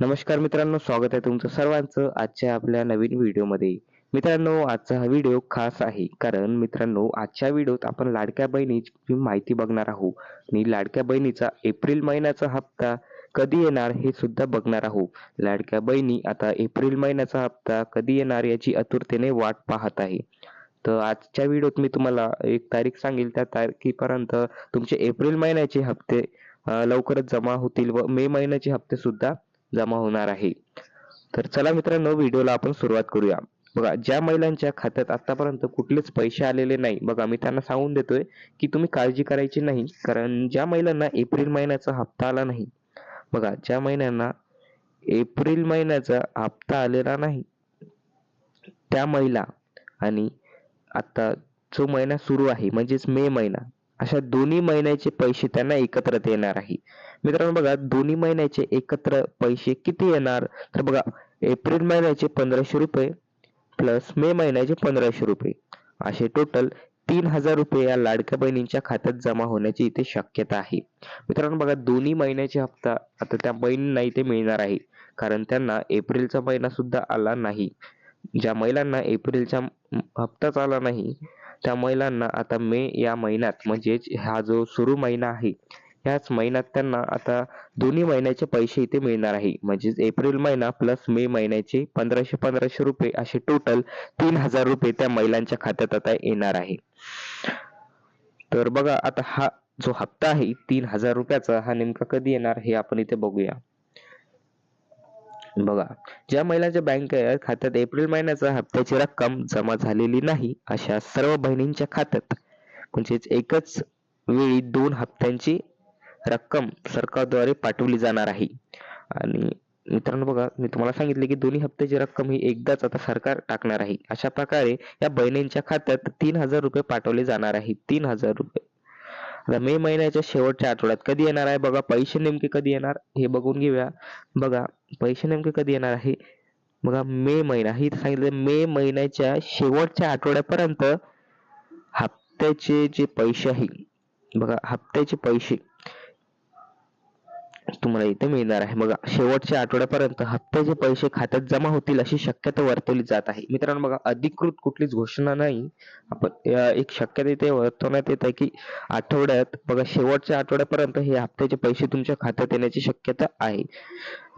नमस्कार मित्रांनो स्वागत आहे तुमचं सर्वांचं आजच्या आपल्या नवीन व्हिडिओमध्ये. मित्रांनो आजचा हा व्हिडिओ खास आहे कारण मित्रांनो आजच्या व्हिडिओत आपण लाडक्या बहिणीची माहिती बघणार आहोत. आणि लाडक्या बहिणीचा एप्रिल महिन्याचा हप्ता कधी येणार हे सुद्धा बघणार आहोत. लाडक्या बहिणी आता एप्रिल महिन्याचा हप्ता कधी येणार याची आतुरतेने वाट पाहत आहे. तर आजच्या व्हिडिओत मी तुम्हाला एक तारीख सांगेल त्या तारखेपर्यंत तुमचे एप्रिल महिन्याचे हप्ते लवकरच जमा होतील व मे महिन्याचे हप्ते सुद्धा जमा होणार आहे. तर चला मित्रांनो व्हिडिओला आपण सुरुवात करूया. बघा ज्या महिलांच्या खात्यात आतापर्यंत कुठलेच पैसे आलेले नाही बघा मी त्यांना सांगून देतोय की तुम्ही काळजी करायची नाही कारण ज्या महिलांना एप्रिल महिन्याचा हप्ता आला नाही बघा ज्या महिन्यांना एप्रिल महिन्याचा हप्ता आलेला नाही त्या महिला आणि आता जो महिना सुरू आहे म्हणजेच मे महिना अशा दोन्ही महिन्याचे पैसे त्यांना एकत्र येणार आहे. मित्रांनो बघा दोन्ही महिन्याचे एकत्र पैसे किती येणार? तर बघा एप्रिल महिन्याचे पंधराशे रुपये प्लस मे महिन्याचे पंधराशे रुपये. असे टोटल तीन हजार रुपये या लाडक्या बहिणींच्या खात्यात जमा होण्याची इथे शक्यता आहे. मित्रांनो बघा दोन्ही महिन्याचे हप्ता आता त्या बहिणींना इथे मिळणार आहे. कारण त्यांना एप्रिलचा महिना सुद्धा आला नाही. ज्या महिलांना एप्रिलचा हप्ताच आला नाही त्या महिलांना आता मे या महिन्यात म्हणजेच हा जो सुरू महिना आहे ह्याच महिन्यात त्यांना आता दोन्ही महिन्याचे पैसे इथे मिळणार आहे. म्हणजेच एप्रिल महिना प्लस मे महिन्याचे पंधराशे पंधराशे रुपये असे टोटल तीन हजार रुपये त्या महिलांच्या खात्यात आता येणार आहे. तर बघा आता हा जो हप्ता आहे तीन हजार रुपयाचा हा नेमका कधी येणार हे आपण इथे बघूया. बघा ज्या महिलांच्या बँक खात्यात एप्रिल महिन्याचा हप्त्याची रक्कम जमा झालेली नाही अशा सर्व बहिणींच्या खात्यात म्हणजेच एकच वेळी दोन हप्त्यांची रक्कम सरकारद्वारे पाठवली जाणार आहे. आणि मित्रांनो बघा मी तुम्हाला सांगितले की दोन्ही हप्त्याची रक्कम ही एकदाच आता सरकार टाकणार आहे. अशा प्रकारे या बहिणींच्या खात्यात तीन हजार रुपये पाठवले जाणार आहे. तीन हजार रुपये. आता मे महिन्याच्या शेवटच्या आठवड्यात कधी येणार आहे? बघा पैसे नेमके कधी येणार? हे बघून घेऊया. बघा पैसे नेमके कधी येणार आहे? बघा मे महिना. ही सांगितलं मे महिन्याच्या शेवटच्या आठवड्यापर्यंत हप्त्याचे जे पैसे आहे बघा हप्त्याचे पैसे तुम्हाला इथे मिळणार आहे. बघा शेवटच्या आठवड्यापर्यंत हप्त्याचे पैसे खात्यात जमा होतील अशी शक्यता वर्तवली जात आहे. मित्रांनो बघा अधिकृत कुठलीच घोषणा नाही. आपण एक शक्यता इथे वर्तवण्यात येत आहे की आठवड्यात बघा शेवटच्या आठवड्यापर्यंत हे हप्त्याचे पैसे तुमच्या खात्यात येण्याची शक्यता आहे.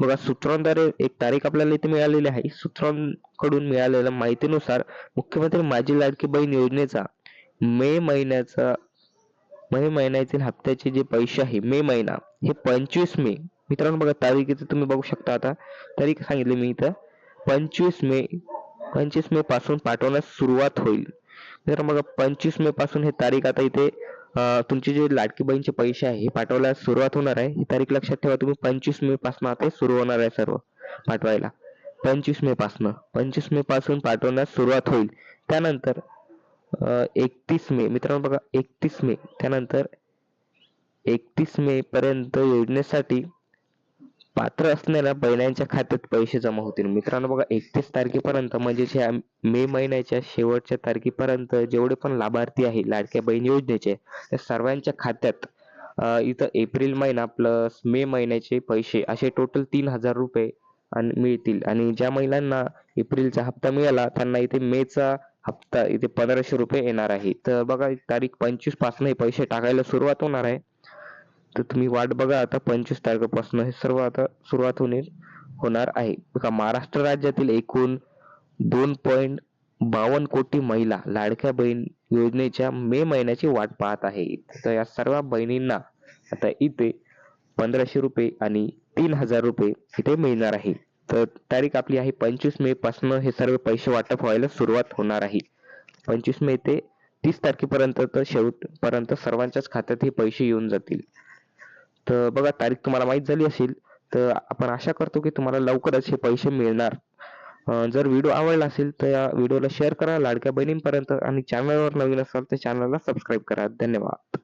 बघा सूत्रांद्वारे एक तारीख आपल्याला इथे मिळालेली आहे. सूत्रांकडून मिळालेल्या माहितीनुसार मुख्यमंत्री माझी लाडकी बहीण योजनेचा मे महिन्याचा मे महिन्यातील हप्त्याचे जे पैसे आहे मे महिना हे पंचवीस मे. मित्रांनो बघा तारीख इथे तुम्ही बघू शकता आता. तारीख सांगितली मी इथं. पंचवीस मे पंचवीस मे पासून पाठवण्यास सुरुवात होईल. मित्रांनो बघा पंचवीस मे पासून हे तारीख आता इथे तुमचे जे लाडकी बहीणचे पैसे आहे हे पाठवायला सुरुवात होणार आहे. ही तारीख लक्षात ठेवा तुम्ही पंचवीस मे पासून आता सुरू होणार आहे सर्व पाठवायला. पंचवीस मे पासून पंचवीस मे पासून पाठवण्यास सुरुवात होईल. त्यानंतर एकतीस मे मित्रांनो बघा एकतीस मे त्यानंतर एकतीस मे पर्यंत योजनेसाठी पात्र असणाऱ्या बहिणांच्या खात्यात पैसे जमा होतील. मित्रांनो बघा एकतीस तारखेपर्यंत म्हणजेच ह्या मे महिन्याच्या शेवटच्या तारखेपर्यंत जेवढे पण लाभार्थी आहे लाडक्या बहीण योजनेचे त्या सर्वांच्या खात्यात इथं एप्रिल महिना प्लस मे महिन्याचे पैसे असे टोटल तीन हजार रुपये आणि मिळतील. आणि ज्या महिलांना एप्रिलचा हप्ता मिळाला त्यांना इथे मेचा हप्ता इथे पंधराशे रुपये येणार आहे. तर बघा तारीख पंचवीसपासून हे पैसे टाकायला सुरुवात होणार आहे. तर तुम्ही वाट बघा आता पंचवीस तारखेपासून हे सर्व आता सुरुवात होणे होणार आहे. बघा महाराष्ट्र राज्यातील एकूण दोन पॉईंट बावन्न कोटी महिला लाडक्या बहीण योजनेच्या मे महिन्याची वाट पाहत आहे तर या सर्व बहिणींना आता इथे पंधराशे रुपये आणि तीन हजार रुपये इथे मिळणार आहे. तर तारीख आपली आहे पंचवीस मे पासून हे सर्व पैसे वाटप व्हायला सुरुवात होणार आहे. पंचवीस मे ते तीस तारखेपर्यंत तर शेवटपर्यंत सर्वांच्याच खात्यात हे पैसे येऊन जातील. तर बघा तारीख तुम्हाला माहीत झाली असेल तर आपण आशा करतो की तुम्हाला लवकरच हे पैसे मिळणार. जर व्हिडिओ आवडला असेल तर या व्हिडिओला शेअर करा लाडक्या बहिणींपर्यंत आणि चॅनलवर नवीन असाल तर चॅनलला सबस्क्राईब करा. धन्यवाद.